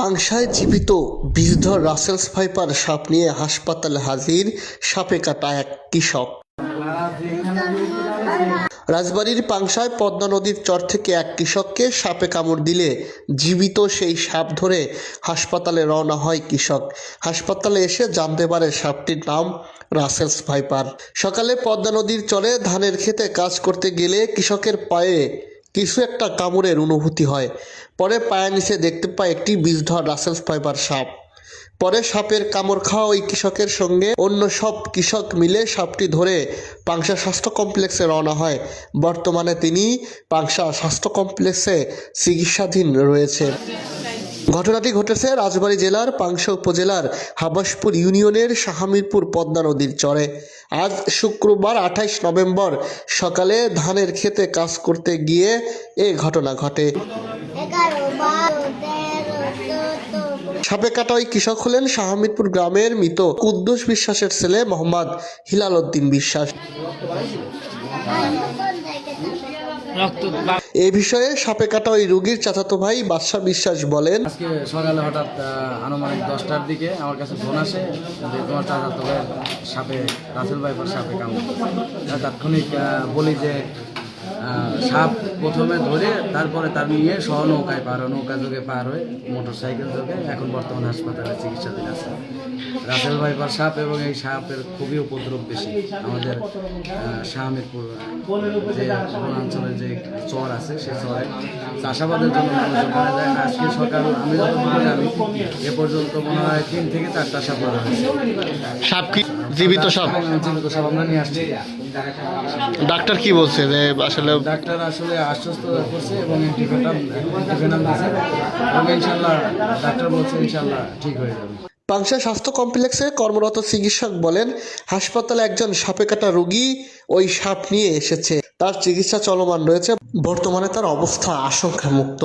পাংশায় জীবিত বিষধর Russell's viper সাপ নিয়ে হাসপাতালে হাজির সাপে কাটা এক কৃষক। রাজবাড়ির পাংশায় পদ্মা নদীর চর থেকে এক কৃষককে সাপে কামড় দিলে জীবিত সেই সাপ ধরে হাসপাতালে রওনা হয় কৃষক। হাসপাতালে এসে জানতে পারে সাপটির নাম রাসেলস ভাইপার। সকালে পদ্মা নদীর চরে ধানের খেতে কাজ করতে গেলে কৃষকের পায়ে কিছু একটা কামড়ের অনুভূতি হয়। পরে পায়ের নিচে দেখতে পায় একটি বিষধর রাসেলস ফাইবার সাপ। পরে সাপের কামড় খাওয়া ওই কৃষকের সঙ্গে অন্য সব কৃষক মিলে সাপটি ধরে পাংশা স্বাস্থ্য কমপ্লেক্সে রওনা হয়। বর্তমানে তিনি পাংশা স্বাস্থ্য কমপ্লেক্সে চিকিৎসাধীন রয়েছে। ঘটনাটি ঘটেছে রাজবাড়ী জেলার পাংশা উপজেলার হাবাসপুর ইউনিয়নের শাহামিরপুর পদ্মা নদীর চরে। আজ শুক্রবার আঠাইশ নভেম্বর। সকালে ধানের খেতে কাজ করতে গিয়ে এ ঘটনা ঘটে। সাপে কাটা ওই কৃষক হলেন শাহমিদপুর গ্রামের মৃত কুদ্দুস বিশ্বাসের ছেলে মোহাম্মদ হিলাল উদ্দিন বিশ্বাস। এ বিষয়ে সাপে কাটা ওই রুগীর চাচাতো ভাই বাদশাহ বিশ্বাস বলেন। আজকে সকালে হঠাৎ আনুমানিক দশটার দিকে আমার কাছে ফোন আসে যে তোমার চাচাতো ভাই সাপে রাসেল ভাইপার সাপে কামড়। তাৎক্ষণিক বলি যে সাপ প্রথমে ধরে তারপরে তার নিয়ে সহ নৌকায় পার নৌকা যোগে পার হয়ে মোটর সাইকেল যোগে এখন বর্তমান হাসপাতালে চিকিৎসাধীন আছে। রাসেল ভাইপার সাপ এবং এই সাপের খুবই উপদ্রব বেশি। আমাদের শাহমিরপুর যে বনাঞ্চলের যে চর আছে সে চরে চাষাবাদের জন্য যায়। আজকে সকাল আমি যতটুকু জানি এ পর্যন্ত মনে হয় তিন থেকে চারটা সাপ মারা হয়েছে। সাপ কি? জীবিত সাপ? জীবিত সাপ আমরা নিয়ে আসছি। ডাক্তার কি বলছে যে আসলে ডাক্তার আসলে আশ্বস্ত করছে এবং ইনশাল্লাহ ডাক্তার বলছে ইনশাল্লাহ ঠিক হয়ে যাবে। পাংশা স্বাস্থ্য কমপ্লেক্সে কর্মরত চিকিৎসক বলেন হাসপাতালে একজন সাপে কাটা রোগী ওই সাপ নিয়ে এসেছে। তার চিকিৎসা চলমান রয়েছে। বর্তমানে তার অবস্থা আশঙ্কামুক্ত।